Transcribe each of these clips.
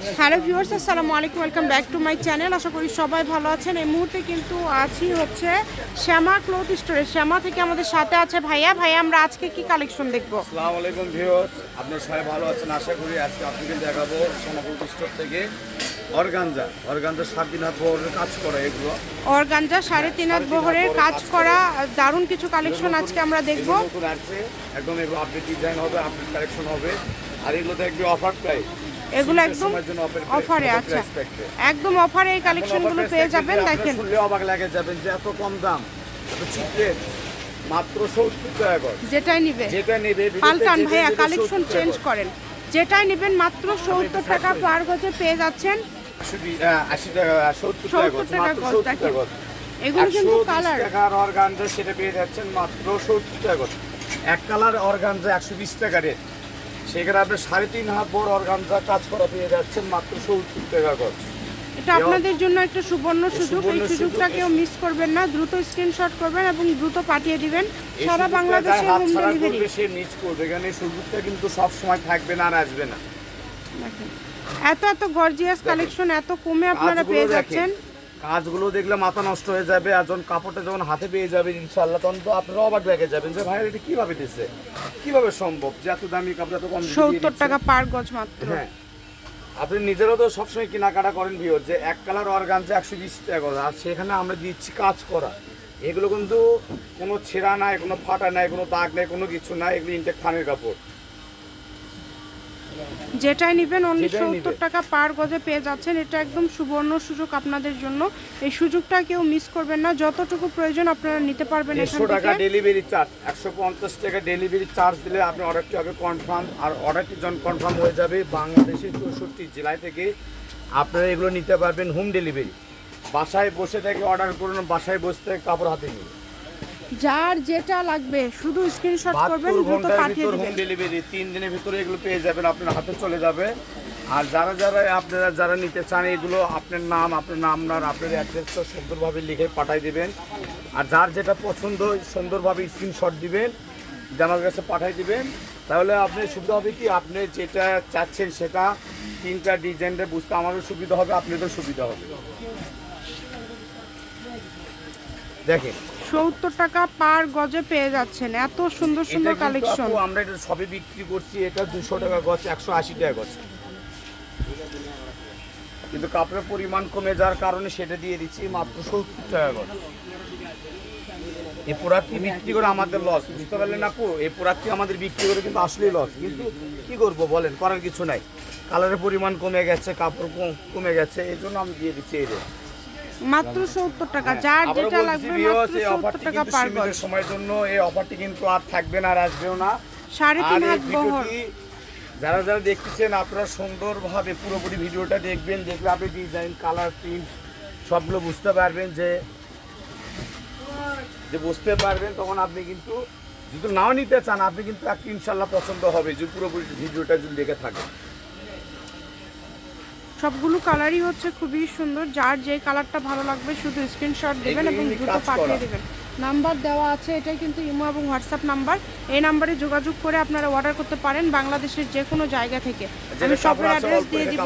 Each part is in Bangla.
হ্যালো ভিউয়ার্স আসসালামু আলাইকুম welcome back to my channel. আশা করি সবাই ভালো আছেন। এই মুহূর্তে কিন্তু আছি হচ্ছে শ্যামা ক্লথ স্টোরে। শ্যামা থেকে আমাদের সাথে আছে ভাইয়া। ভাইয়া আমরা আজকে কি কালেকশন দেখব? আসসালামু আলাইকুম ভিউয়ার্স আপনারা সবাই ভালো আছেন? আশা করি আজকে আপনাকে দেখাবো সোনাপুর স্টোর থেকে অর্গানজা। অর্গানজা সাত তিন হাত বহরের কাজ করা এগুলো। অর্গানজা সাড়ে তিন হাত বহরের কাজ করা। দারুণ কিছু কালেকশন আজকে আমরা দেখব। নতুন নতুন আসছে। একদম এগুলো আপডেট ডিজাইন হবে আপডেট কালেকশন হবে। আর এগুলো দেখবি অফার প্রাইস এগুলো একদম অফারে আচ্ছা। একদম অফারে এই কালেকশনগুলো পেয়ে যাবেন দেখেন। অবাক লাগে যাবেন যে এত কম দাম মাত্র সত্তর টাকা করে। যেটাই নিবে। যেটা নেবে পাল্টান ভাইয়া কালেকশন চেঞ্জ করেন। যেটাই নেবেন মাত্র সত্তর টাকা পার গজে পেয়ে যাচ্ছেন। সত্তর টাকা 70 গজ, টাকা মাত্র গজ, 70 দেখেন। এগুলো কিন্তু কালার টাকার অর্গানজা সেটা পেয়ে যাচ্ছেন মাত্র সত্তর টাকা এক কালার অর্গানজা একশো বিশ টাকা রেট সেখানে আপনি সাড়ে তিন হাত বড় অর্গানজা কাজ করা পেয়ে যাচ্ছেন মাত্র সত্তর টাকা করে এটা আপনাদের জন্য একটা সুবর্ণ সুযোগ। এই সুযোগটা কেউ মিস করবেন না। দ্রুত স্ক্রিনশট করবেন এবং দ্রুত পাঠিয়ে দিবেন। সারা বাংলাদেশে হোম ডেলিভারি সে মিস করবে। এখানে এই সুযোগটা কিন্তু সব সময় থাকবে না আর আসবে না। এত এত গর্জিয়াস কালেকশন এত কমে আপনারা পেয়ে যাচ্ছেন। কাজগুলো দেখলে মাথা নষ্ট হয়ে যাবে আর যখন কাপড়টা যখন হাতে পেয়ে যাবে ইনশাল্লাহ তখন তো আপনারা অবাক লেগে যাবেন। যে ভাই এটা কীভাবে দিচ্ছে কীভাবে সম্ভব যে এত দামি কাপড় এত কম সত্তর টাকা পার গজ মাত্র। হ্যাঁ। আপনি নিজেরও তো সবসময় কেনাকাটা করেন ভিওর যে এক কালার অর্গানজা একশো বিশ টাকা করে। আর সেখানে আমরা দিচ্ছি কাজ করা। এগুলো কিন্তু কোনো ছেঁড়া নাই কোনো ফাটা নাই কোনো দাগ নাই কোনো কিছু নাই এগুলো ইনটেক থানের কাপড়। যেটাই নেবেন অনলি সত্তর টাকা পার গজে পেয়ে যাচ্ছেন। এটা একদম সুবর্ণ সুযোগ আপনাদের জন্য। এই সুযোগটা কেউ মিস করবেন না। যতটুকু প্রয়োজন আপনারা নিতে পারবেন একশো টাকা ডেলিভারি চার্জ একশো পঞ্চাশ টাকা ডেলিভারি চার্জ দিলে আপনি অর্ডারটি হবে কনফার্ম আর অর্ডারটি যখন কনফার্ম হয়ে যাবে বাংলাদেশের চৌষট্টি জেলায় থেকে আপনারা এগুলো নিতে পারবেন হোম ডেলিভারি বাসায় বসে থেকে অর্ডার করুন বাসায় বসে থেকে কাপড় হাতে নিন। যার যেটা লাগবে শুধু স্ক্রিনশট করবেন দ্রুত পাঠিয়ে ভিতর হোম ডেলিভারি তিন দিনের ভিতরে এগুলো পেয়ে যাবেন আপনার হাতে চলে যাবে। আর যারা যারা আপনারা যারা নিতে চান এগুলো আপনার নাম আপনার নাম আর আপনার অ্যাড্রেসটা সুন্দরভাবে লিখে পাঠিয়ে দিবেন। আর যার যেটা পছন্দ সুন্দরভাবে স্ক্রিনশট দিবেন আমার কাছে পাঠিয়ে দিবেন। তাহলে আপনি সুবিধা হবে কি? আপনি যেটা চাচ্ছেন সেটা তিনটা ডিজাইনটা বুঝতে আমারও সুবিধা হবে আপনাদেরও সুবিধা হবে। দেখেন সত্তর টাকা পার গজে পেয়ে যাচ্ছেন। এত সুন্দর সুন্দর কালেকশন আমরা এটা সবে বিক্রি করছি এটা দুশো টাকা গছ একশো আশি টাকা গছ কিন্তু কাপড়ের পরিমাণ কমে যাওয়ার কারণে সেটা দিয়ে দিচ্ছি মাত্র সত্তর টাকা গছ এই প্রোডাক্টটি বিক্রি করে আমাদের লস বুঝতে পারলেন আপু? এই প্রোডাক্টটি আমাদের বিক্রি করে কিন্তু আসলেই লস কিন্তু কি করব বলেন করার কিছু নাই। কালারের পরিমাণ কমে গেছে কাপড় কমে গেছে এই জন্য আমি দিয়ে দিচ্ছি এই রেট মাত্র সত্তর টাকা যার যেটা লাগবে মাত্র এই সত্তর অফারটি টাকা পার সীমিত গজ। সময়ের জন্য এই অফারটি কিন্তু আর থাকবে না আর আসবেও না। সাড়ে আর তিন এই হাত বহর। যারা যারা দেখতেছেন আপনারা সুন্দরভাবে পুরোপুরি ভিডিওটা দেখবেন দেখলে আপনি ডিজাইন কালার প্রিন্ট সবগুলো বুঝতে পারবেন যে যে বুঝতে পারবেন তখন আপনি কিন্তু যদি নাও নিতে চান আপনি কিন্তু একটা ইনশাল্লাহ পছন্দ হবে যদি পুরোপুরি ভিডিওটা যদি দেখে থাকেন। সবগুলো কালারই হচ্ছে খুবই সুন্দর। যার যে কালারটা ভালো লাগবে শুধু স্ক্রিনশট দেবেন এবং দ্রুত পাঠিয়ে। দেবেন। নাম্বার দেওয়া আছে এটাই কিন্তু ইমো এবং হোয়াটসঅ্যাপ নাম্বার এই নাম্বারে যোগাযোগ করে আপনারা অর্ডার করতে পারেন বাংলাদেশের যে কোনো জায়গা থেকে। আমি শপের অ্যাড্রেস দিয়ে দিব।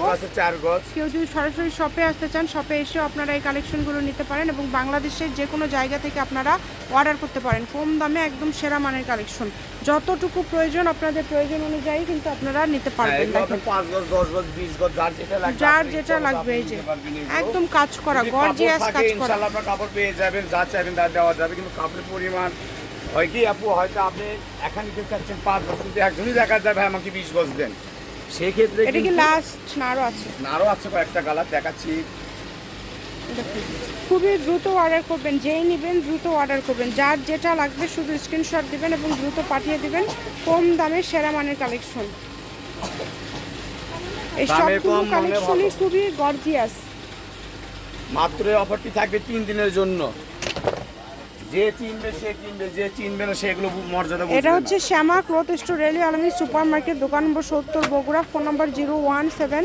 কেউ যদি সরাসরি শপে আসতে চান শপে এসেও আপনারা এই কালেকশনগুলো নিতে পারেন এবং বাংলাদেশের যে কোনো জায়গা থেকে আপনারা অর্ডার করতে পারেন। কম দামে একদম সেরা মানের কালেকশন যতটুকু প্রয়োজন আপনাদের প্রয়োজন অনুযায়ী কিন্তু আপনারা নিতে হ্যাঁ, পারবেন যার যেটা লাগবে এই যে। একদম কাজ করা গর্জিয়াস কাজ করা কাপড় পেয়ে যাবেন যা চাইবেন তা দেওয়া যাবে কিন্তু কাপড়ের পরিমাণ হয় কি আপু হয়তো আপনি এখানে নিতে চাচ্ছেন পাঁচ গজ কিন্তু একজনই দেখা যাবে আমাকে বিশ গজ দেন সেই ক্ষেত্রে এটা কি লাস্ট না আরও আছে না, আরও আছে কয়েকটা কালার দেখাচ্ছি। খুবই দ্রুত অর্ডার করবেন যেই নেবেন দ্রুত অর্ডার করবেন। যার যেটা লাগবে শুধু স্ক্রিনশট দিবেন এবং দ্রুত পাঠিয়ে দিবেন কম দামে সেরা মানের কালেকশন এই সবগুলো কালেকশনই খুবই গর্জিয়াস মাত্র অফারটি থাকবে তিন দিনের জন্য। যে চিনবে সে কিনবে যে চিনবে না সেগুলো মর্যাদা এটা হচ্ছে শ্যামা ক্লথ স্টোর রেলি আলমী সুপার মার্কেট দোকান নম্বর সত্তর Bogura phone number zero one seven.